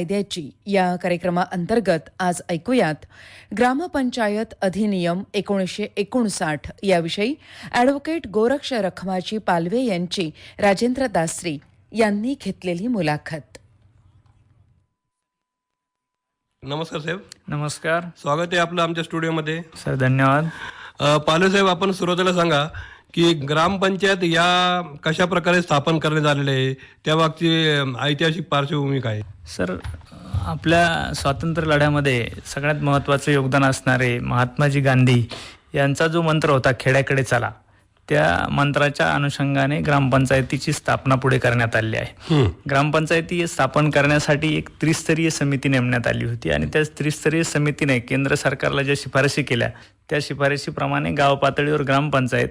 कायद्याची या कार्यक्रमाअंतर्गत आज ऐकूयात. ग्रामपंचायत अधिनियम एकोणीसशे एकोणसाठ याविषयी ॲडव्होकेट गोरक्ष रखमाजी पालवे यांची राजेंद्र दासरी यांनी घेतलेली मुलाखत. नमस्कार साहेब. नमस्कार. स्वागत आहे आपलं आमच्या स्टुडिओमध्ये. सर धन्यवाद. पालवे साहेब आपण सुरुवातीला सांगा की ग्रामपंचायत या कशा प्रकारे स्थापन करण्यात आलेले आहे? त्या मागची अ, ऐतिहासिक पार्श्वभूमी काय आहे? सर आपल्या स्वातंत्र्य लढ्यामध्ये सगळ्यात महत्त्वाचं योगदान असणारे महात्माजी गांधी यांचा जो मंत्र होता खेड्याकडे चला त्या मंत्राच्या अनुषंगाने ग्रामपंचायतीची स्थापना पुढे करण्यात आली आहे. ग्रामपंचायती स्थापन करण्यासाठी एक त्रिस्तरीय समिती नेमण्यात आली होती आणि त्या त्रिस्तरीय समितीने केंद्र सरकारला ज्या शिफारशी केल्या त्या शिफारशीप्रमाणे गाव पातळीवर ग्रामपंचायत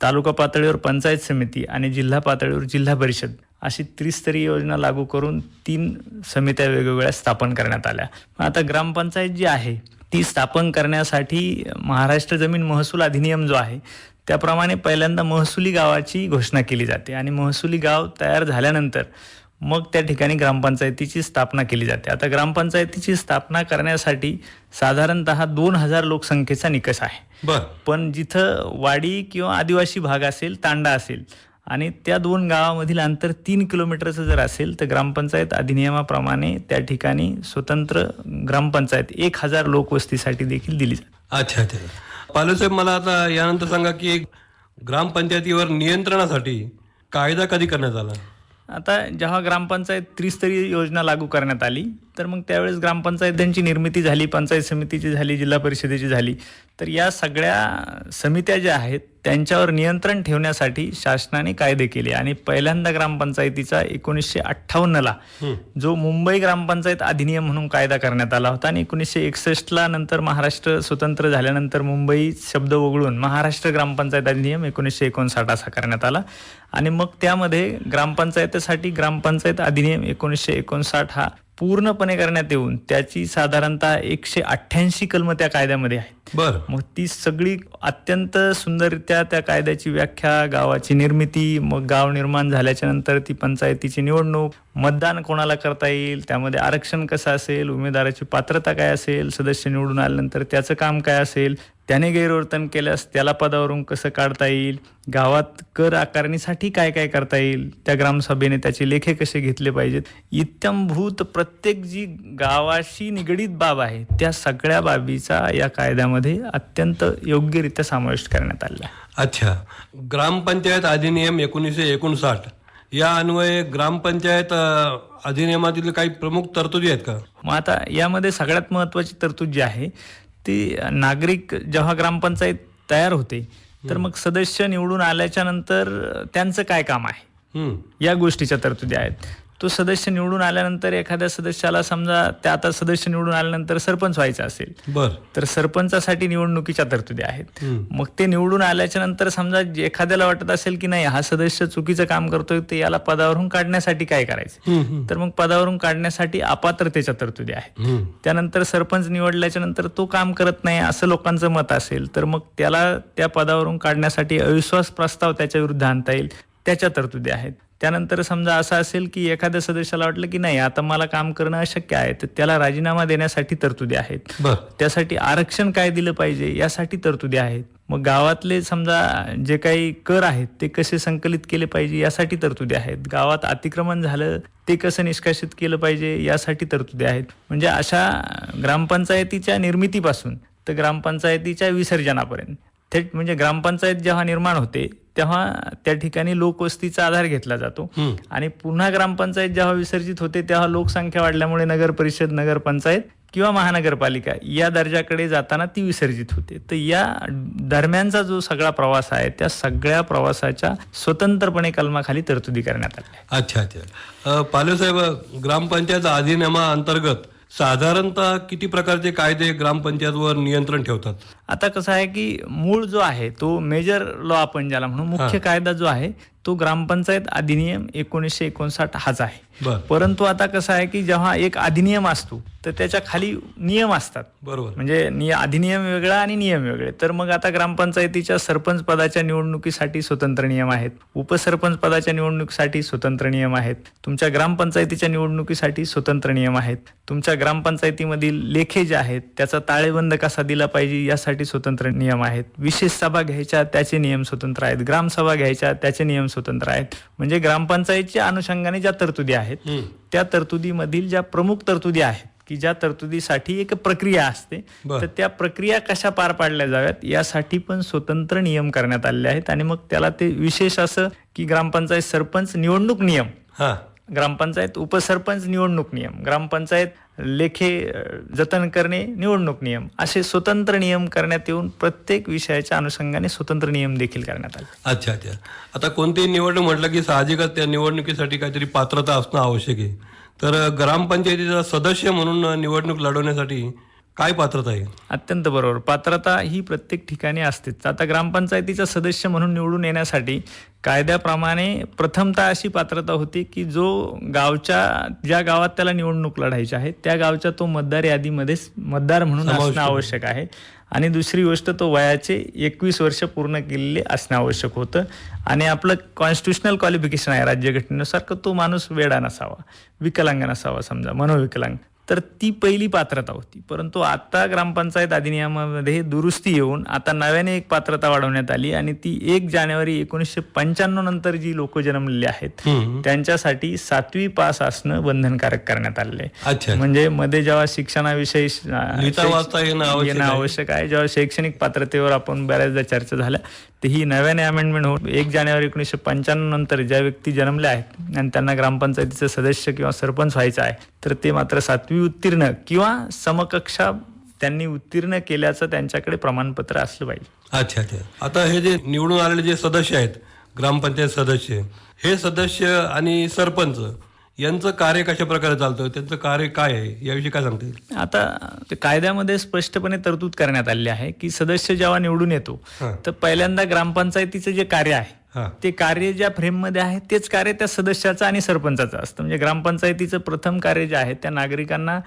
तालुका पातळीवर पंचायत समिती आणि जिल्हा पातळीवर जिल्हा परिषद अशी त्रिस्तरीय योजना लागू करून तीन समित्या वेगवेगळ्या स्थापन करण्यात आल्या. आता ग्रामपंचायत जी आहे ती स्थापन करण्यासाठी महाराष्ट्र जमीन महसूल अधिनियम जो आहे त्याप्रमाणे पहिल्यांदा महसुली गावाची घोषणा केली जाते आणि महसुली गाव तयार झाल्यानंतर मग त्या ठिकाणी ग्रामपंचायतीची स्थापना केली जाते. आता ग्रामपंचायतीची स्थापना करण्यासाठी साधारणतः दोन हजार लोकसंख्येचा निकष आहे. बर. पण जिथं वाडी किंवा आदिवासी भाग असेल तांडा असेल आणि त्या दोन गावामधील अंतर तीन किलोमीटरचं जर असेल तर ग्रामपंचायत अधिनियमाप्रमाणे त्या ठिकाणी स्वतंत्र ग्रामपंचायत एक हजार लोकवस्तीसाठी देखील दिली जाते. अच्छा अच्छा. पालवे साहेब मला आता यानंतर सांगा की ग्रामपंचायतीवर नियंत्रणासाठी कायदा कधी करण्यात आला? आता जेव्हा ग्रामपंचायत त्रिस्तरीय योजना लागू करण्यात आली तर मग त्यावेळेस ग्रामपंचायतींची निर्मिती झाली पंचायत समितीची झाली जिल्हा परिषदेची झाली. तर या सगळ्या समित्या ज्या आहेत त्यांच्यावर नियंत्रण ठेवण्यासाठी शासनाने कायदे केले. आणि पहिल्यांदा ग्रामपंचायतीचा एकोणीसशे अठ्ठावन्नला जो मुंबई ग्रामपंचायत अधिनियम म्हणून कायदा करण्यात आला होता आणि एकोणीसशे एकसष्टला नंतर महाराष्ट्र स्वतंत्र झाल्यानंतर मुंबई शब्द वगळून महाराष्ट्र ग्रामपंचायत अधिनियम एकोणीसशे एकोणसाठ असा करण्यात आला. आणि मग त्यामध्ये ग्रामपंचायतीसाठी ग्रामपंचायत अधिनियम एकोणीसशे एकोणसाठ हा पूर्णपणे करण्यात येऊन त्याची साधारणतः एकशे अठ्ठ्याऐंशी कलमं त्या कायद्यामध्ये आहेत. बर. मग ती सगळी अत्यंत सुंदररित्या त्या कायद्याची व्याख्या गावाची निर्मिती मग गाव निर्माण झाल्याच्यानंतर ती पंचायतीची निवडणूक मतदान कोणाला करता येईल त्यामध्ये आरक्षण कसं असेल उमेदवाराची पात्रता काय असेल सदस्य निवडून आल्यानंतर त्याचं काम काय असेल त्याने गैरवर्तन केल्यास त्याला पदावरून कसं काढता येईल गावात कर आकारणीसाठी काय काय करता येईल त्या ग्रामसभेने त्याचे लेखे कसे घेतले पाहिजेत इत्यंभूत प्रत्येक जी गावाशी निगडीत बाब आहे त्या सगळ्या बाबीचा या कायद्यामध्ये अत्यंत योग्यरित्या समावेश करण्यात आलेला आहे. अच्छा. ग्रामपंचायत अधिनियम एकोणीसशे एकोणसाठ. या अन्वये ग्रामपंचायत अधिनियमातील काही प्रमुख तरतुदी आहेत का? मग आता यामध्ये सगळ्यात महत्वाची तरतूद जी आहे ती नागरिक जेव्हा ग्रामपंचायत तयार होते तर मग सदस्य निवडून आल्याच्यानंतर त्यांचं काय काम आहे. या गोष्टीच्या तरतुदी आहेत. तो सदस्य निवडून आल्यानंतर एखाद्या सदस्याला समजा त्या आता सदस्य निवडून आल्यानंतर सरपंच व्हायचा असेल बर तर सरपंचासाठी निवडणुकीच्या तरतुदी आहेत. मग ते निवडून आल्याच्यानंतर समजा एखाद्याला वाटत असेल की नाही हा सदस्य चुकीचं काम करतोय ते याला पदावरून काढण्यासाठी काय करायचं. तर मग पदावरून काढण्यासाठी अपात्रतेच्या तरतुदी आहेत. त्यानंतर सरपंच निवडल्याच्या नंतर तो काम करत नाही असं लोकांचं मत असेल तर मग त्याला त्या पदावरून काढण्यासाठी अविश्वास प्रस्ताव त्याच्या विरुद्ध आणता येईल त्याच्या तरतुदी आहेत त्यानंतर समजा असं असेल की एखाद्या सदस्याला वाटलं की नाही आता मला काम करणं अशक्य आहे तर त्याला राजीनामा देण्यासाठी तरतुदी आहेत. त्यासाठी आरक्षण काय दिलं पाहिजे यासाठी तरतुदी आहेत. मग गावातले समजा जे काही कर आहेत ते कसे संकलित केले पाहिजे यासाठी तरतुदी आहेत. गावात अतिक्रमण झालं ते कसं निष्कासित केलं पाहिजे यासाठी तरतुदी आहेत. म्हणजे अशा ग्रामपंचायतीच्या निर्मितीपासून तर ग्रामपंचायतीच्या विसर्जनापर्यंत. थेट म्हणजे ग्रामपंचायत जेव्हा निर्माण होते तेव्हा त्या ठिकाणी लोकवस्तीचा आधार घेतला जातो. आणि पुन्हा ग्रामपंचायत जेव्हा विसर्जित होते तेव्हा लोकसंख्या वाढल्यामुळे नगर परिषद नगरपंचायत किंवा महानगरपालिका या दर्जाकडे जाताना ती विसर्जित होते तर या दरम्यानचा जो सगळा प्रवास आहे त्या सगळ्या प्रवासाच्या स्वतंत्रपणे कलमाखाली तरतुदी करण्यात आल्या. अच्छा अच्छा अ, पालवे साहेब ग्रामपंचायत अधिनियमा अंतर्गत साधारणतः किती प्रकारचे कायदे ग्रामपंचायतवर नियंत्रण ठेवतात आता कसं आहे की मूळ जो आहे तो मेजर लॉ आपण ज्याला म्हणू मुख्य कायदा जो आहे तो ग्रामपंचायत अधिनियम एकोणीसशे एकोणसाठ हाच आहे. परंतु आता कसं आहे की जेव्हा एक अधिनियम असतो तर त्याच्याखाली नियम असतात. बरोबर. म्हणजे निय अधिनियम वेगळा आणि नियम वेगळे. तर मग आता ग्रामपंचायतीच्या सरपंच पदाच्या निवडणुकीसाठी स्वतंत्र नियम आहेत. उपसरपंच पदाच्या निवडणुकीसाठी स्वतंत्र नियम आहेत. तुमच्या ग्रामपंचायतीच्या निवडणुकीसाठी स्वतंत्र नियम आहेत. तुमच्या ग्रामपंचायतीमधील लेखे जे आहेत त्याचा ताळेबंद कसा दिला पाहिजे यासाठी स्वतंत्र नियम आहेत. विशेष सभा घ्यायच्या त्याचे नियम स्वतंत्र आहेत. ग्रामसभा घ्यायच्या त्याचे नियम स्वतंत्र आहेत. म्हणजे ग्रामपंचायतच्या अनुषंगाने ज्या तरतुदी आहेत. त्या तरतुदीमधील ज्या प्रमुख तरतुदी आहेत की ज्या तरतुदीसाठी एक प्रक्रिया असते. तर त्या प्रक्रिया कशा पार पाडल्या जाव्यात यासाठी पण स्वतंत्र नियम करण्यात आलेले आहेत. आणि मग त्याला ते विशेष असं की ग्रामपंचायत सरपंच निवडणूक नियम. ग्रामपंचायत उपसरपंच निवडणूक नियम. ग्रामपंचायत लेखे जतन करणे निवडणूक नियम असे स्वतंत्र नियम करण्यात येऊन प्रत्येक विषयाच्या अनुषंगाने स्वतंत्र नियम देखील करण्यात आले. अच्छा अच्छा. आता कोणतीही निवडणूक म्हटलं की साहजिकच त्या निवडणुकीसाठी काहीतरी पात्रता असणं आवश्यक आहे. तर ग्रामपंचायतीचा सदस्य म्हणून निवडणूक लढवण्यासाठी काय पात्रता आहे? अत्यंत बरोबर. पात्रता ही प्रत्येक ठिकाणी असतेच. आता ग्रामपंचायतीचा सदस्य म्हणून निवडून येण्यासाठी कायद्याप्रमाणे प्रथमतः अशी पात्रता होती की जो गावच्या ज्या गावात त्याला निवडणूक लढायची आहे त्या गावच्या तो मतदार यादीमध्येच मतदार म्हणून असणं. आवश्यक आहे. आणि दुसरी गोष्ट तो वयाचे एकवीस वर्ष पूर्ण केलेले असणं आवश्यक होतं. आणि आपलं कॉन्स्टिट्युशनल क्वालिफिकेशन आहे राज्यघटनेनुसार का तो माणूस वेडा नसावा. विकलांग नसावा समजा. मनोविकलांग. तर ती पहिली पात्रता होती परंतु आता ग्रामपंचायत अधिनियमामध्ये दुरुस्ती येऊन आता नव्याने एक पात्रता वाढवण्यात आली आणि ती एक जानेवारी एकोणीसशे पंच्याण्णव नंतर जी लोक जन्मलेली आहेत. त्यांच्यासाठी सातवी पास असणं बंधनकारक करण्यात आलेलं आहे अच्छा म्हणजे मध्ये जेव्हा शिक्षणाविषयी येणं. आवश्यक आहे जेव्हा शैक्षणिक पात्रतेवर आपण बऱ्याचदा चर्चा झाल्या तर ही नव्याने अमेंडमेंट होऊन एक जानेवारी एकोणीसशे पंच्याण्णव नंतर ज्या व्यक्ती जन्मल्या आहेत आणि त्यांना ग्रामपंचायतीचं सदस्य किंवा सरपंच व्हायचं आहे तर ते मात्र सातवी उत्तीर्ण किंवा समकक्षा त्यांनी उत्तीर्ण केल्याचं त्यांच्याकडे प्रमाणपत्र असलं पाहिजे. अच्छा अच्छा. आता हे जे निवडून आलेले जे सदस्य आहेत ग्रामपंचायत सदस्य हे सदस्य आणि सरपंच यांचं कार्य कशा प्रकारे चालतं त्यांचं कार्य काय आहे? याविषयी काय सांगता येईल? आता ते कायद्यामध्ये स्पष्टपणे तरतूद करण्यात आली आहे की सदस्य जेव्हा निवडून येतो. तर पहिल्यांदा ग्रामपंचायतीचं जे कार्य आहे ते कार्य ज्या फ्रेममध्ये आहे तेच कार्य त्या सदस्याचं आणि सरपंचाचं असतं. म्हणजे ग्रामपंचायतीचं प्रथम कार्य जे आहे त्या नागरिकांना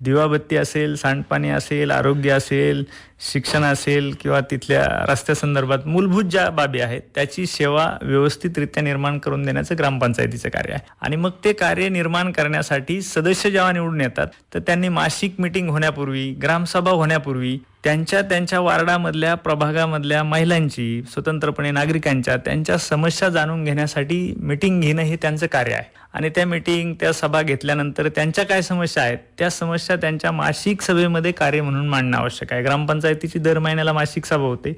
दिवाबत्ती असेल सांडपाणी असेल आरोग्य असेल शिक्षण असेल किंवा तिथल्या रस्त्यासंदर्भात मूलभूत ज्या बाबी आहेत त्याची सेवा व्यवस्थितरित्या निर्माण करून देण्याचं ग्रामपंचायतीचं कार्य आहे. आणि मग ते कार्य निर्माण करण्यासाठी सदस्य जेव्हा निवडून येतात तर त्यांनी मासिक मिटिंग होण्यापूर्वी ग्रामसभा होण्यापूर्वी त्यांच्या त्यांच्या वार्डामधल्या प्रभागामधल्या महिलांची स्वतंत्रपणे नागरिकांच्या त्यांच्या समस्या जाणून घेण्यासाठी मिटिंग घेणं हे त्यांचं कार्य आहे. आणि त्या मिटिंग त्या सभा घेतल्यानंतर त्यांच्या काय समस्या आहेत त्या समस्या त्यांच्या मासिक सभेमध्ये कार्य म्हणून मांडणं आवश्यक आहे. ग्रामपंचायत ग्रामपंचायतीची दर महिन्याला मासिक सभा होते.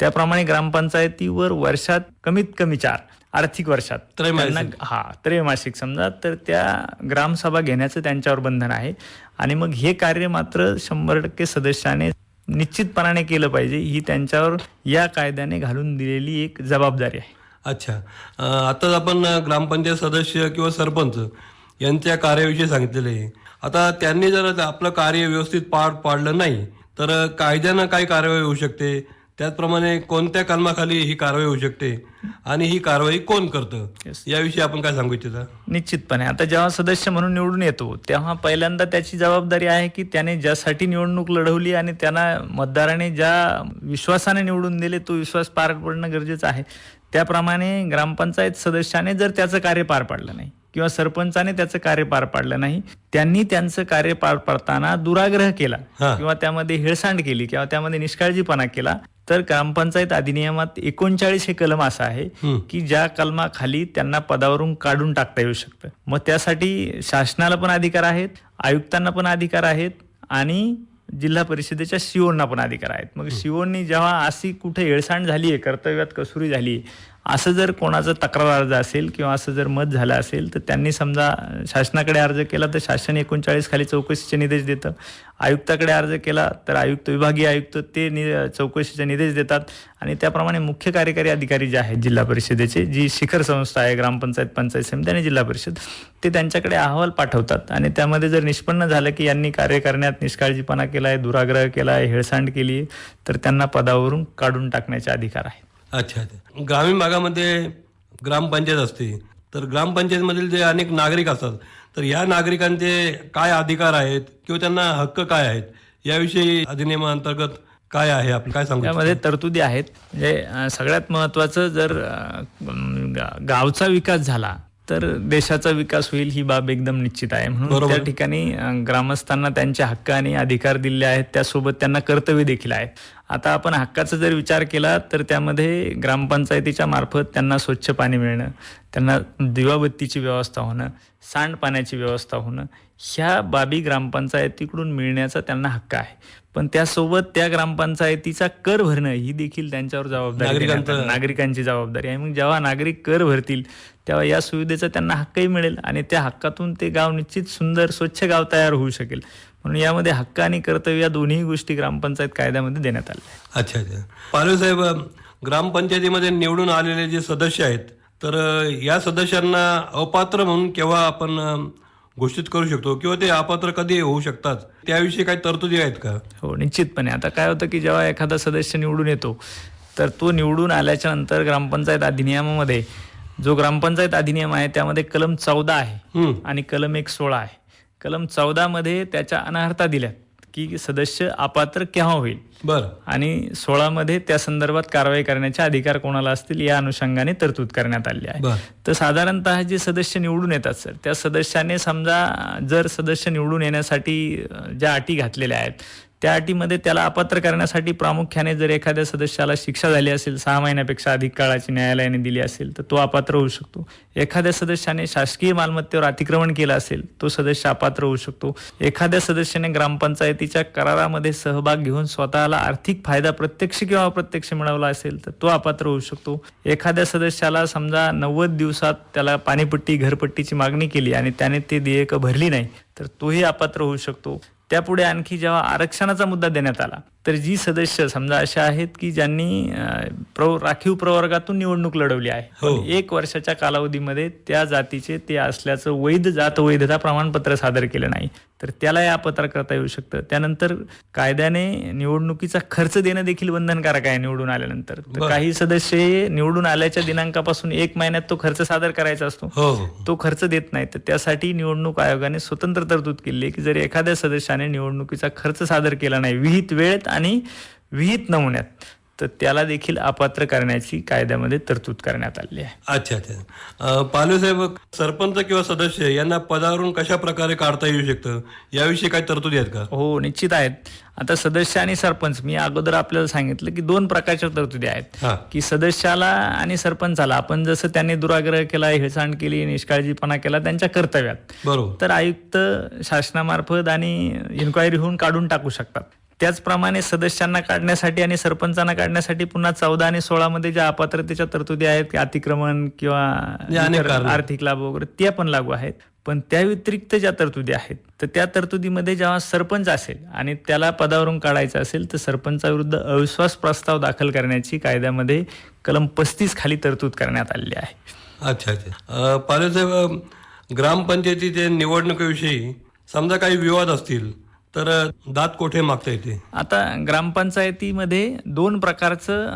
त्याप्रमाणे ग्रामपंचायतीवर वर्षात कमीत कमी चार आर्थिक वर्षात. त्यांना हा त्रैमासिक समजा. तर त्या ग्रामसभा घेण्याचं त्यांच्यावर बंधन आहे. आणि मग हे कार्य मात्र शंभर टक्के सदस्याने निश्चितपणाने केलं पाहिजे. ही त्यांच्यावर या कायद्याने घालून दिलेली एक जबाबदारी आहे. अच्छा. अं, आता आपण ग्रामपंचायत सदस्य किंवा सरपंच यांच्या कार्याविषयी सांगितलेले आहे. आता त्यांनी जर आपलं कार्य व्यवस्थित पार पाडलं नाही तर कायद्यानं काय कारवाई होऊ शकते? त्याचप्रमाणे कोणत्या कलमाखाली ही कारवाई होऊ शकते? आणि ही कारवाई कोण करतं? Yes. याविषयी आपण काय सांगू इच्छिता? निश्चितपणे. आता जेव्हा सदस्य म्हणून निवडून येतो तेव्हा पहिल्यांदा त्याची जबाबदारी आहे की त्याने ज्यासाठी निवडणूक लढवली आणि त्यांना मतदाराने ज्या विश्वासाने निवडून दिले तो विश्वास पार पडणं गरजेचं आहे. त्याप्रमाणे ग्रामपंचायत सदस्याने जर त्याचं कार्य पार पाडलं नाही किंवा सरपंचाने त्याचं कार्य पार पाडलं नाही त्यांनी त्यांचं कार्य पार पाडताना दुराग्रह केला. किंवा त्यामध्ये हेळसांड केली किंवा त्यामध्ये निष्काळजीपणा केला तर ग्रामपंचायत अधिनियमात एकोणचाळीस हे कलम असं आहे. की ज्या कलमाखाली त्यांना पदावरून काढून टाकता येऊ शकतं मग त्यासाठी शासनाला पण अधिकार आहेत आयुक्तांना पण अधिकार आहेत आणि जिल्हा परिषदेच्या शिओंना पण अधिकार आहेत मग शिओंनी जेव्हा अशी कुठे येळसांड झाली आहे कर्तव्यात कसुरी झाली असं जर कोणाचं तक्रार अर्ज असेल किंवा असं जर मत झालं असेल तर त्यांनी समजा शासनाकडे अर्ज केला तर शासन एकोणचाळीस खाली चौकशीचे निर्देश देतं. आयुक्ताकडे अर्ज केला तर आयुक्त विभागीय आयुक्त ते नि चौकशीचे निर्देश देतात. आणि त्याप्रमाणे मुख्य कार्यकारी अधिकारी जे आहेत जिल्हा परिषदेचे जी शिखर संस्था आहे ग्रामपंचायत पंचायत समिती आणि जिल्हा परिषद ते त्यांच्याकडे अहवाल पाठवतात. आणि त्यामध्ये जर निष्पन्न झालं की यांनी कार्य करण्यात निष्काळजीपणा केला आहे दुराग्रह केला आहे हेळसांड केली आहे तर त्यांना पदावरून काढून टाकण्याचे अधिकार आहेत. अच्छा अच्छा. ग्रामीण भागामध्ये ग्रामपंचायत असते. तर ग्रामपंचायतमधील जे अनेक नागरिक असतात तर या नागरिकांचे काय अधिकार आहेत किंवा त्यांना हक्क काय आहेत याविषयी अधिनियमांतर्गत काय आहे आपलं? काय सांगू त्यामध्ये तरतुदी आहेत. म्हणजे सगळ्यात महत्वाचं जर गावचा विकास झाला तर देशाचा विकास होईल ही बाब एकदम निश्चित आहे. म्हणून. त्या ठिकाणी ग्रामस्थांना त्यांचे हक्क आणि अधिकार दिले आहेत त्यासोबत त्यांना कर्तव्य देखील आहेत आता आपण हक्काचा जर विचार केला तर त्यामध्ये ग्रामपंचायतीच्या मार्फत त्यांना स्वच्छ पाणी मिळणं त्यांना दिवाबत्तीची व्यवस्था होणं सांडपाण्याची व्यवस्था होणं ह्या बाबी ग्रामपंचायतीकडून मिळण्याचा त्यांना हक्क आहे. पण त्यासोबत त्या ग्रामपंचायतीचा कर भरणं ही देखील त्यांच्यावर जबाबदारी नागरिकांचं- जबाबदारी आहे. मग जेव्हा नागरिक कर भरतील तेव्हा या सुविधेचा त्यांना हक्कही मिळेल आणि त्या हक्कातून ते गाव निश्चित सुंदर स्वच्छ गाव तयार होऊ शकेल. म्हणून यामध्ये हक्क आणि कर्तव्य या दोन्ही गोष्टी ग्रामपंचायत कायद्यामध्ये देण्यात आल्या. अच्छा अच्छा. पालवे साहेब ग्रामपंचायतीमध्ये निवडून आलेले जे सदस्य आहेत तर या सदस्यांना अपात्र म्हणून केव्हा आपण घोषित करू शकतो किंवा ते अपात्र कधी होऊ शकतात. त्याविषयी काही तरतुदी आहेत का? हो निश्चितपणे. आता काय होतं की जेव्हा एखादा सदस्य निवडून येतो तर तो निवडून आल्याच्यानंतर ग्रामपंचायत अधिनियमामध्ये जो ग्रामपंचायत अधिनियम आहे त्यामध्ये कलम चौदा आहे आणि कलम एक सोळा आहे. कलम चौदा मध्ये त्याच्या अनाहर्ता दिल्यात. की सदस्य अपात्र केव्हा होईल? बर. आणि सोळामध्ये त्या संदर्भात कारवाई करण्याचे अधिकार कोणाला असतील या अनुषंगाने तरतूद करण्यात आली आहे. तर साधारणतः जे सदस्य निवडून येतात सर त्या सदस्याने समजा जर सदस्य निवडून येण्यासाठी ज्या अटी घातलेल्या आहेत त्या अटीमध्ये त्याला अपात्र करण्यासाठी प्रामुख्याने जर एखाद्या सदस्याला शिक्षा झाली असेल सहा महिन्यापेक्षा अधिक काळाची न्यायालयाने दिली असेल तर तो अपात्र होऊ शकतो. एखाद्या सदस्याने शासकीय मालमत्तेवर अतिक्रमण केलं असेल तो सदस्य अपात्र होऊ शकतो. एखाद्या सदस्याने ग्रामपंचायतीच्या करारामध्ये सहभाग घेऊन स्वतःला आर्थिक फायदा प्रत्यक्ष किंवा अप्रत्यक्ष मिळवला असेल तर तो अपात्र होऊ शकतो. एखाद्या सदस्याला समजा नव्वद दिवसात त्याला पाणीपट्टी घरपट्टीची मागणी केली आणि त्याने ते देयकं भरली नाही तर तोही अपात्र होऊ शकतो. त्यापुढे आणखी जेव्हा आरक्षणाचा मुद्दा देण्यात आला तर जी सदस्य समजा अशा आहेत की ज्यांनी प्र राखीव प्रवर्गातून निवडणूक लढवली आहे. हो. एक वर्षाच्या कालावधीमध्ये त्या जातीचे ते असल्याचं वैध जात वैधता प्रमाणपत्र सादर केलं नाही. तर त्यालाही अपत्र करता येऊ शकतं. त्यानंतर कायद्याने निवडणुकीचा खर्च देणं देखील बंधनकारक आहे निवडून आल्यानंतर. तर. काही सदस्य निवडून आल्याच्या दिनांकापासून एक महिन्यात तो खर्च सादर करायचा असतो. हो. तो खर्च देत नाही. तर त्यासाठी निवडणूक आयोगाने स्वतंत्र तरतूद केली की जर एखाद्या सदस्याने निवडणुकीचा खर्च सादर केला नाही विहित वेळेत आणि विहित नमुन्यात. तर त्याला देखील अपात्र करण्याची कायद्यामध्ये तरतूद करण्यात आली आहे. अच्छा अच्छा. अ, पालवे साहेब सरपंच किंवा सदस्य यांना पदावरून कशा प्रकारे काढता येऊ शकतं? याविषयी काही तरतुदी आहेत का? हो निश्चित आहेत. आता सदस्य आणि सरपंच मी अगोदर आपल्याला सांगितलं की दोन प्रकारच्या तरतुदी आहेत. की सदस्याला आणि सरपंचाला आपण जसं त्यांनी दुराग्रह केला हेळसांड केली निष्काळजीपणा केला त्यांच्या कर्तव्यात. बरोबर. तर आयुक्त शासनामार्फत आणि इन्क्वायरी होऊन काढून टाकू शकतात. त्याचप्रमाणे सदस्यांना काढण्यासाठी आणि सरपंचांना काढण्यासाठी पुन्हा चौदा आणि सोळा मध्ये ज्या अपात्रतेच्या तरतुदी आहेत अतिक्रमण किंवा. आर्थिक लाभ वगैरे त्या पण लागू आहेत. पण त्या व्यतिरिक्त ज्या तरतुदी आहेत तर त्या तरतुदीमध्ये जेव्हा सरपंच असेल आणि त्याला पदावरून काढायचं असेल तर सरपंचाविरुद्ध अविश्वास प्रस्ताव दाखल करण्याची कायद्यामध्ये कलम पस्तीस खाली तरतूद करण्यात आलेली आहे. अच्छा अच्छा. अ, पालवे साहेब ग्रामपंचायतीचे निवडणुकीविषयी समजा काही विवाद असतील तर दात कोठे मागता येते आता ग्रामपंचायतीमध्ये दोन प्रकारचं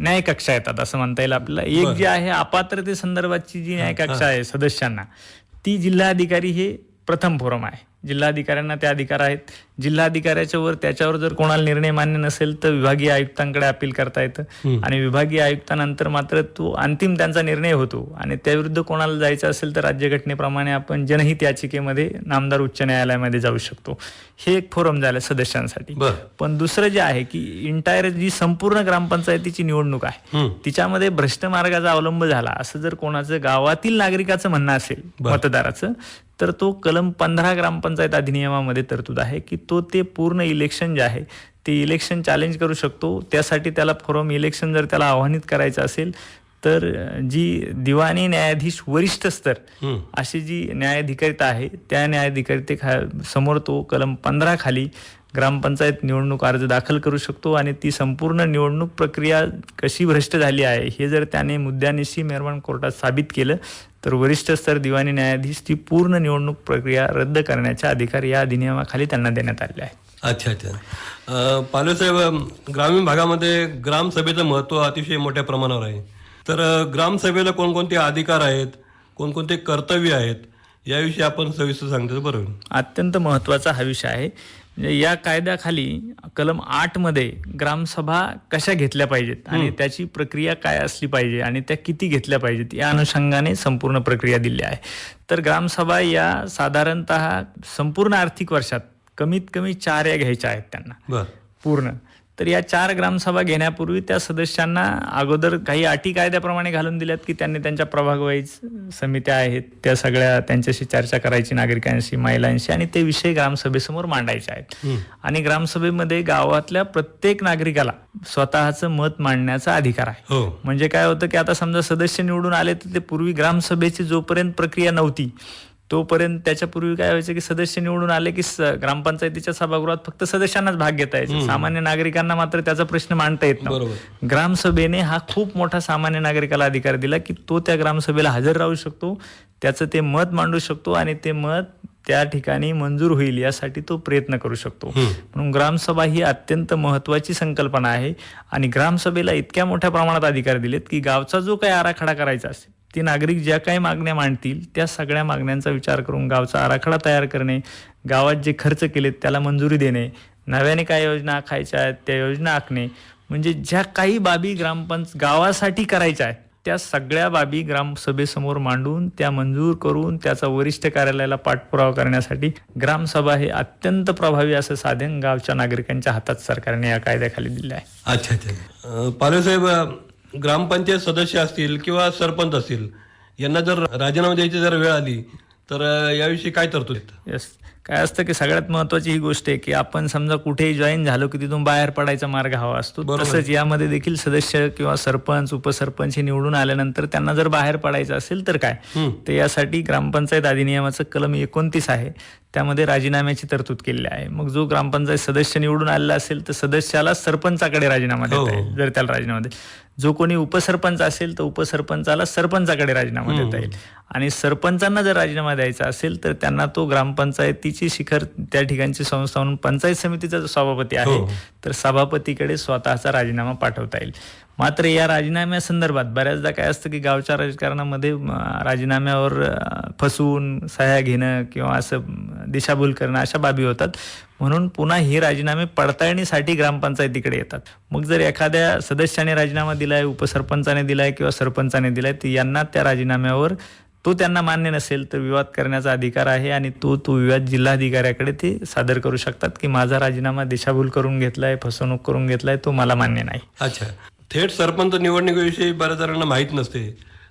न्याय कक्षा येतात असं म्हणता येईल आपल्याला. एक. जी आहे अपात्रते संदर्भाची जी न्याय कक्षा आहे सदस्यांना ती जिल्हाधिकारी हे प्रथम फोरम आहे. जिल्हाधिकाऱ्यांना ते अधिकार आहेत. जिल्हाधिकाऱ्याच्या वर त्याच्यावर जर कोणाला निर्णय मान्य नसेल तर विभागीय आयुक्तांकडे अपील करता येतं. आणि विभागीय आयुक्तानंतर मात्र तो अंतिम त्यांचा निर्णय होतो. आणि त्याविरुद्ध कोणाला जायचं असेल तर राज्यघटनेप्रमाणे आपण जनहित याचिकेमध्ये नामदार उच्च न्यायालयामध्ये जाऊ शकतो. हे एक फोरम झालं सदस्यांसाठी. पण दुसरं जे आहे की इंटायर जी संपूर्ण ग्रामपंचायतीची निवडणूक आहे. तिच्यामध्ये भ्रष्ट मार्गाचा अवलंब झाला. असं जर कोणाचं गावातील नागरिकाचं म्हणणं असेल. मतदाराचं तर तो कलम पंधरा ग्रामपंचायत अधिनियमामध्ये तरतूद आहे की तो ते पूर्ण इलेक्शन जे आहे ते इलेक्शन चॅलेंज करू शकतो त्यासाठी त्याला फॉरम इलेक्शन जर त्याला आव्हानित करायचं असेल तर जी दिवाणी न्यायाधीश वरिष्ठ स्तर. अशी जी न्यायाधिकारिता आहे त्या न्यायाधिकारिते समोर तो कलम पंधरा खाली ग्रामपंचायत निवडणूक अर्ज दाखल करू शकतो आणि ती संपूर्ण निवडणूक प्रक्रिया कशी भ्रष्ट झाली आहे हे जर त्याने मुद्द्यानिशी मेहरबान कोर्टात साबित केलं तर वरिष्ठ स्तर दिवाणी न्यायाधीश ती पूर्ण निवडणूक प्रक्रिया रद्द करण्याचे अधिकार या अधिनियमाखाली त्यांना देण्यात आले आहे अच्छा अच्छा. अं, ग्रामीण भागामध्ये ग्रामसभेचं महत्त्व अतिशय मोठ्या प्रमाणावर आहे. तर ग्रामसभेला कोणकोणते अधिकार आहेत कोणकोणते कर्तव्य आहेत याविषयी आपण सविस्तर सांगतो बरं होईल. अत्यंत महत्त्वाचा हा विषय आहे. या कायद्याखाली कलम आठमध्ये ग्रामसभा कशा घेतल्या पाहिजेत आणि त्याची प्रक्रिया काय असली पाहिजे आणि त्या किती घेतल्या पाहिजेत या अनुषंगाने संपूर्ण प्रक्रिया दिली आहे. तर ग्रामसभा या साधारणतः संपूर्ण आर्थिक वर्षात कमीत कमी चार या घ्यायच्या आहेत त्यांना. बर. पूर्ण. तर या चार ग्रामसभा घेण्यापूर्वी त्या सदस्यांना अगोदर काही अटी कायद्याप्रमाणे घालून दिल्यात की त्यांनी त्यांच्या प्रभागवाईज समित्या आहेत त्या सगळ्या त्यांच्याशी चर्चा करायची नागरिकांशी महिलांशी आणि ते विषय ग्रामसभेसमोर मांडायचे आहेत. आणि ग्रामसभेमध्ये गावातल्या प्रत्येक नागरिकाला स्वतःचं मत मांडण्याचा अधिकार आहे. हो. म्हणजे काय होतं की आता समजा सदस्य निवडून आले तर ते पूर्वी ग्रामसभेची जोपर्यंत प्रक्रिया नव्हती तोपर्यंत त्याच्यापूर्वी काय व्हायचं की सदस्य निवडून आले की ग्रामपंचायतीच्या सभागृहात फक्त सदस्यांनाच भाग घेता यायचा. सामान्य नागरिकांना मात्र त्याचा प्रश्न मांडता येत नव्हता. बरोबर. ग्रामसभेने हा खूप मोठा सामान्य नागरिकाला अधिकार दिला की तो त्या ग्रामसभेला हजर राहू शकतो त्याचं ते मत मांडू शकतो आणि ते मत त्या ठिकाणी मंजूर होईल यासाठी तो प्रयत्न करू शकतो. म्हणून ग्रामसभा ही अत्यंत महत्वाची संकल्पना आहे आणि ग्रामसभेला इतक्या मोठ्या प्रमाणात अधिकार दिलेत की गावचा जो काही आराखडा करायचा असेल ते नागरिक ज्या काही मागण्या मांडतील त्या सगळ्या मागण्यांचा विचार करून गावचा आराखडा तयार करणे गावात जे खर्च केलेत त्याला मंजुरी देणे नव्याने काय योजना आखायच्या आहेत त्या योजना आखणे म्हणजे ज्या काही बाबी ग्रामपंच गावासाठी करायच्या आहेत त्या सगळ्या बाबी ग्रामसभेसमोर मांडून त्या मंजूर करून त्याचा वरिष्ठ कार्यालयाला पाठपुरावा करण्यासाठी ग्रामसभा हे अत्यंत प्रभावी असं साधन गावच्या नागरिकांच्या हातात सरकारने या कायद्याखाली दिलं आहे. अच्छा अच्छा. पालवेसाहेब ग्रामपंचायत सदस्य असतील किंवा सरपंच असतील यांना जर राजीनामा द्यायची जर वेळ आली तर याविषयी काय तरतूद येस काय असतं की सगळ्यात महत्वाची ही गोष्ट आहे की आपण समजा कुठेही जॉईन झालो की तिथून बाहेर पडायचा मार्ग हवा असतो. तसंच यामध्ये देखील सदस्य किंवा सरपंच उपसरपंच हे निवडून आल्यानंतर त्यांना जर बाहेर पडायचं असेल तर काय? तर यासाठी ग्रामपंचायत अधिनियमाचं कलम एकोणतीस आहे. त्यामध्ये राजीनाम्याची तरतूद केलेली आहे. मग जो ग्रामपंचायत सदस्य निवडून आलेला असेल तर सदस्याला सरपंचाकडे राजीनामा देता येईल जर त्याला राजीनामा दे. जो कोणी उपसरपंच असेल तर उपसरपंचाला सरपंचाकडे राजीनामा देता येईल. आणि सरपंचांना जर राजीनामा द्यायचा असेल तर त्यांना तो ग्रामपंचायतीची शिखर त्या ठिकाणची संस्था म्हणून पंचायत समितीचा जो सभापती आहे तर सभापतीकडे स्वतःचा राजीनामा पाठवता येईल. मात्र या राजीनाम्या संदर्भात बऱ्याचदा काय असतं की गावच्या राजकारणामध्ये राजीनाम्यावर फसवून सह्या घेणं किंवा असं दिशाभूल करणं अशा बाबी होतात. म्हणून पुन्हा हे राजीनामे पडताळणीसाठी ग्रामपंचायतीकडे येतात. मग जर एखाद्या सदस्याने राजीनामा दिलाय उपसरपंचाने दिलाय किंवा सरपंचाने दिलाय तर यांना त्या राजीनाम्यावर तो त्यांना मान्य नसेल तर विवाद करण्याचा अधिकार आहे आणि तो तो विवाद जिल्हाधिकाऱ्याकडे ते सादर करू शकतात की माझा राजीनामा दिशाभूल करून घेतलाय फसवणूक करून घेतलाय तो मला मान्य नाही. अच्छा. थेट सरपंच निवडणुकीविषयी बऱ्याच जणांना माहीत नसते.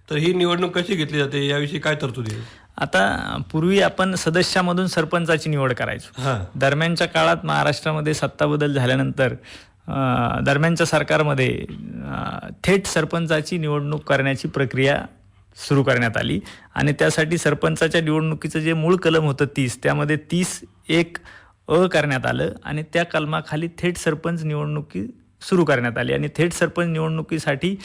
तर ही निवडणूक कशी घेतली जाते? याविषयी काय तरतूद आहे? आता पूर्वी आपण सदस्यामधून सरपंचाची निवड करायचो. दरम्यानच्या काळात महाराष्ट्रामध्ये सत्ता बदल झाल्यानंतर दरम्यानच्या सरकारमध्ये थेट सरपंचाची निवडणूक करण्याची प्रक्रिया सुरू करण्यात आली. आणि त्यासाठी सरपंचाच्या निवडणुकीचं जे मूळ कलम होतं तीस त्यामध्ये तीस एक अ करण्यात आलं. आणि त्या कलमाखाली थेट सरपंच निवडणुकी सुरू करण्यात आली. आणि थेट सरपंच निवडणुकीसाठी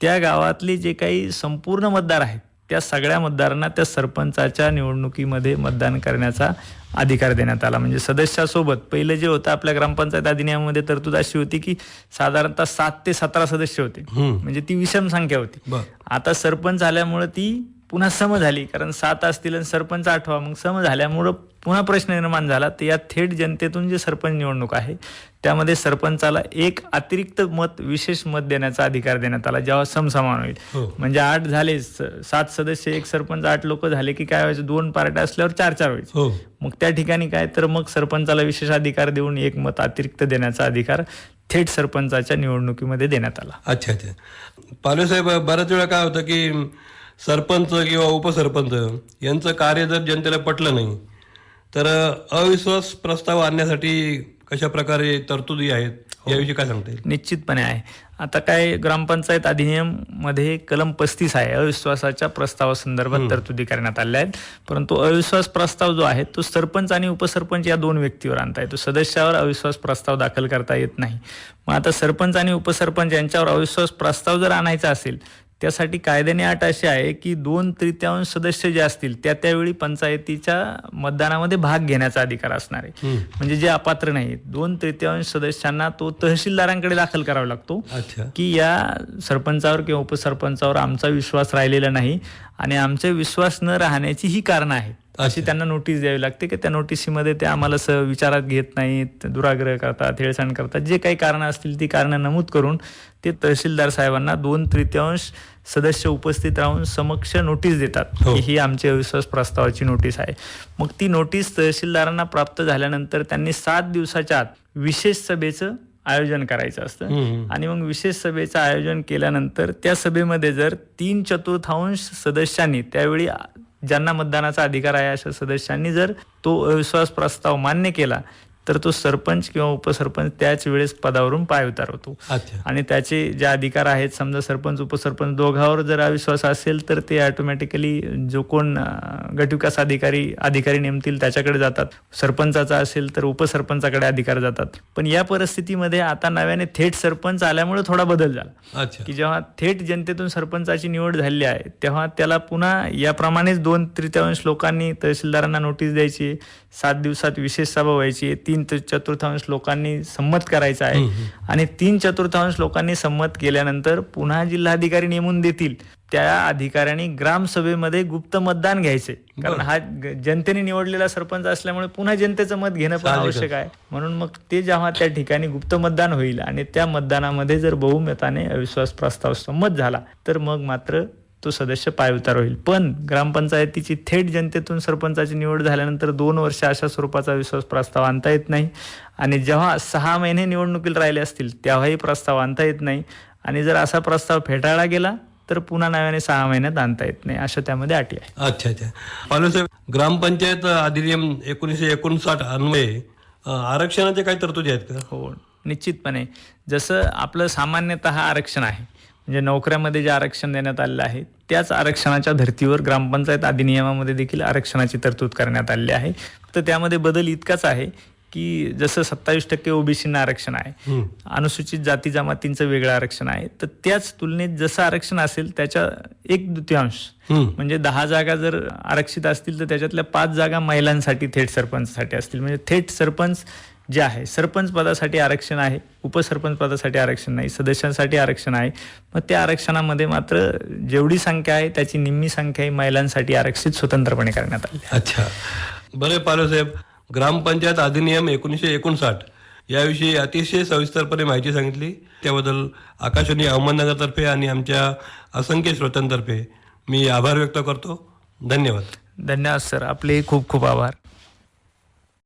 त्या गावातले जे काही संपूर्ण मतदार आहेत त्या सगळ्या मतदारांना त्या सरपंचाच्या निवडणुकीमध्ये मतदान करण्याचा अधिकार देण्यात आला. म्हणजे सदस्यासोबत पहिलं जे होतं आपल्या ग्रामपंचायत अधिनियमामध्ये तरतूद अशी होती की साधारणतः सात ते सतरा सदस्य होते. म्हणजे ती विषम संख्या होती. आता सरपंच आल्यामुळं ती पुन्हा सम झाली. कारण सात असतील आणि सरपंच आठवा. मग सम झाल्यामुळं पुन्हा प्रश्न निर्माण झाला. तर या थेट जनतेतून जे सरपंच निवडणूक आहे त्यामध्ये सरपंचाला एक अतिरिक्त मत विशेष मत देण्याचा अधिकार देण्यात आला जेव्हा समसमान होईल. हो. म्हणजे आठ झाले सात सदस्य एक सरपंच आठ लोक झाले की काय व्हायचं? दोन पार्ट्या असल्यावर चार चार व्हायचे मग त्या ठिकाणी काय? तर मग सरपंचाला विशेष अधिकार देऊन एक मत अतिरिक्त देण्याचा अधिकार थेट सरपंचाच्या निवडणुकीमध्ये देण्यात आला. अच्छा अच्छा. पालवे साहेब बऱ्याच वेळा काय होतं की सरपंच किंवा उपसरपंच यांचं कार्य जर जनतेला पटलं नाही तर अविश्वास प्रस्ताव आणण्यासाठी कशा प्रकारे तरतुदी आहेत याविषयी काय सांगता येईल? निश्चितपणे आहे. आता काय ग्रामपंचायत अधिनियममध्ये कलम पस्तीस आहे. अविश्वासाच्या प्रस्तावासंदर्भात तरतुदी करण्यात आल्या आहेत. परंतु अविश्वास प्रस्ताव जो आहे तो सरपंच आणि उपसरपंच या दोन व्यक्तीवर आणता येतो सदस्यावर अविश्वास प्रस्ताव दाखल करता येत नाही. मग आता सरपंच आणि उपसरपंच यांच्यावर अविश्वास प्रस्ताव जर आणायचा असेल त्यासाठी कायद्याने अट अशी आहे की दोन तृतीयांश सदस्य जे असतील त्या त्यावेळी पंचायतीच्या मतदानामध्ये भाग घेण्याचा अधिकार असणार आहे. म्हणजे जे अपात्र नाही दोन तृतीयांश सदस्यांना तो तहसीलदारांकडे दाखल करावा लागतो की या सरपंचावर किंवा उपसरपंचावर आमचा विश्वास राहिलेला नाही. आणि आमचे विश्वास न राहण्याची ही कारणं आहेत अशी त्यांना नोटीस द्यावी लागते की त्या नोटिसीमध्ये ते आम्हाला स विचारात घेत नाहीत दुराग्रह करतात हेळसांड करतात. जे काही कारणं असतील ती कारणं नमूद करून ते तहसीलदार साहेबांना दोन तृतीयांश सदस्य उपस्थित राहून समक्ष नोटीस देतात हो. की ही आमची अविश्वास प्रस्तावाची नोटीस आहे. मग ती नोटीस तहसीलदारांना प्राप्त झाल्यानंतर त्यांनी सात दिवसाच्या आत विशेष सभेचं आयोजन करायचं असतं. आणि मग विशेष सभेचं आयोजन केल्यानंतर त्या सभेमध्ये जर तीन चतुर्थांश सदस्यांनी त्यावेळी ज्यांना मतदानाचा अधिकार आहे अशा सदस्यांनी जर तो अविश्वास प्रस्ताव मान्य केला तर तो सरपंच किंवा उपसरपंच त्याच वेळेस पदावरून पायउतार होतो अच्छा. आणि त्याचे जे अधिकार आहेत समजा सरपंच उपसरपंच दोघांवर जर अविश्वास असेल तर ते ऑटोमॅटिकली जो कोण गटविकास अधिकारी अधिकारी नेमतील त्याच्याकडे जातात. सरपंचाचा असेल तर उपसरपंचाकडे अधिकार जातात. पण या परिस्थितीमध्ये आता नव्याने थेट सरपंच आल्यामुळे थोडा बदल झाला. की जेव्हा थेट जनतेतून सरपंचाची निवड झालेली आहे तेव्हा त्याला पुन्हा याप्रमाणेच दोन तृतीयांश लोकांनी तहसीलदारांना नोटीस द्यायची सात दिवसात विशेष सभा व्हायची. तीन चतुर्थांश लोकांनी संमत करायचं आहे. आणि तीन चतुर्थांश लोकांनी संमत केल्यानंतर पुन्हा जिल्हाधिकारी नेमून देतील. त्या अधिकाऱ्यांनी ग्रामसभेमध्ये गुप्त मतदान घ्यायचे. कारण हा जनतेने निवडलेला सरपंच असल्यामुळे पुन्हा जनतेचं मत घेणं पण. आवश्यक आहे. म्हणून मग ते जेव्हा त्या ठिकाणी गुप्त मतदान होईल आणि त्या मतदानामध्ये जर बहुमताने अविश्वास प्रस्ताव संमत झाला तर मग मात्र तो सदस्य पायउतार होईल. पण ग्रामपंचायतीची थेट जनतेतून सरपंचाची निवड झाल्यानंतर दोन वर्ष अशा स्वरूपाचा विश्वास प्रस्ताव आणता येत नाही. आणि जेव्हा सहा महिने निवडणुकीला राहिले असतील तेव्हाही प्रस्ताव आणता येत नाही. आणि जर असा प्रस्ताव फेटाळला गेला तर पुन्हा नव्याने सहा महिन्यात आणता येत नाही अशा त्यामध्ये अटी आहे अच्छा अच्छा. पालसाहेब ग्रामपंचायत अधिनियम एकोणीसशे एकोणसाठ अन्वये आरक्षणाचे काही तरतुदी आहेत का? हो निश्चितपणे. जसं आपलं सामान्यतः आरक्षण आहे म्हणजे नोकऱ्यामध्ये जे आरक्षण देण्यात आलेलं आहे त्याच आरक्षणाच्या धर्तीवर ग्रामपंचायत अधिनियमामध्ये देखील आरक्षणाची तरतूद करण्यात आलेली आहे तर त्यामध्ये बदल इतकाच आहे की जसं सत्तावीस टक्के ओबीसींना आरक्षण आहे. अनुसूचित जाती जमातींचं वेगळं आरक्षण आहे तर त्याच तुलनेत जसं आरक्षण असेल त्याच्या एक द्वितीयांश. म्हणजे दहा जागा जर आरक्षित असतील तर त्याच्यातल्या पाच जागा महिलांसाठी थेट सरपंचसाठी असतील म्हणजे थेट सरपंच जे आहे सरपंच पदासाठी आरक्षण आहे उपसरपंच पदासाठी आरक्षण नाही सदस्यांसाठी आरक्षण आहे. मग त्या आरक्षणामध्ये मात्र जेवढी संख्या आहे त्याची निम्मी संख्या ही महिलांसाठी आरक्षित स्वतंत्रपणे करण्यात आली. अच्छा. बरे पालसाहेब ग्रामपंचायत अधिनियम एकोणीसशे एकोणसाठ याविषयी अतिशय सविस्तरपणे माहिती सांगितली. त्याबद्दल आकाशवाणी अहमदनगरतर्फे आणि आमच्या असंख्य श्रोत्यांतर्फे मी आभार व्यक्त करतो. धन्यवाद. धन्यवाद सर. आपले खूप खूप आभार.